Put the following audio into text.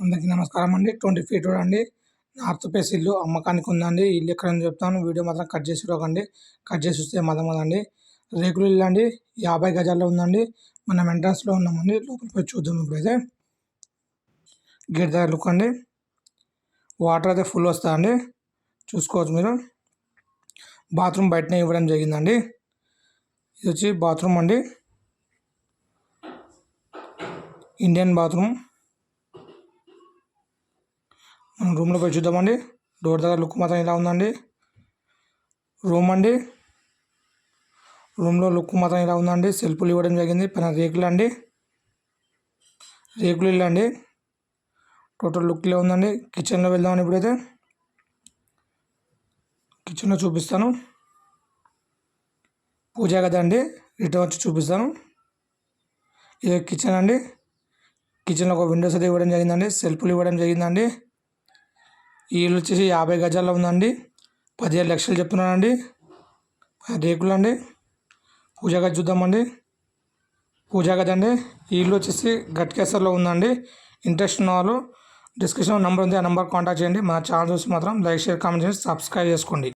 అందరికీ నమస్కారం అండి. ట్వంటీ ఫీట్ రోడ్ అండి. నార్త్ ఫేస్ ఇల్లు అమ్మకానికి ఉందండి. ఇల్లు ఎక్కడ చెప్తాను. వీడియో మాత్రం కట్ చేసి రాకండి కట్ చేసి వస్తే మదం అదండి రేకులు ఇల్లు అండి. యాభై గజాల్లో ఉందండి. మనం ఎంట్రన్స్లో ఉన్నామండి. లోపలికి పోయి చూద్దాం ఇప్పుడైతే. గేట్ దగ్గర లుక్ అండి. వాటర్ అయితే ఫుల్ వస్తుందండి చూసుకోవచ్చు మీరు. బాత్రూమ్ బయటనే ఇవ్వడం జరిగిందండి. ఇది వచ్చి బాత్రూమ్ అండి. Indian bathroom. మనం రూమ్లో పోయి చూద్దామండి. డోర్ దగ్గర లుక్ మాత్రం ఇలా ఉందండి. రూమ్ అండి. రూమ్లో లుక్ మాత్రం ఇలా ఉందండి. సెల్ఫ్లు ఇవ్వడం జరిగింది. పైన రేకులు అండి. రేకులు ఇల్లు అండి. టోటల్ లుక్ ఇలా ఉందండి. కిచెన్లో వెళ్దామని ఇప్పుడైతే. కిచెన్లో చూపిస్తాను. పూజా గది అండి. రిటర్న్ వచ్చి చూపిస్తాను. ఇది కిచెన్ అండి. కిచెన్లో ఒక విండోస్ అయితే ఇవ్వడం జరిగిందండి. సెల్ఫ్లు ఇవ్వడం జరిగిందండి. ఈ ఇల్లు వచ్చేసి యాభై గజాల్లో ఉందండి. పదిహేడు లక్షలు చెప్తున్నానండి. రేకులు అండి. పూజా గది చూద్దామండి. పూజా గది అండి. ఈ ఇల్లు వచ్చేసి గట్కేసర్లో ఉందండి. ఇంట్రెస్ట్ ఉన్న వాళ్ళు డిస్క్రిప్షన్ నెంబర్ ఉంది. ఆ నెంబర్ కాంటాక్ట్ చేయండి. మా ఛానల్ చూసి మాత్రం లైక్ షేర్ కామెంట్ చేసి సబ్స్క్రైబ్ చేసుకోండి.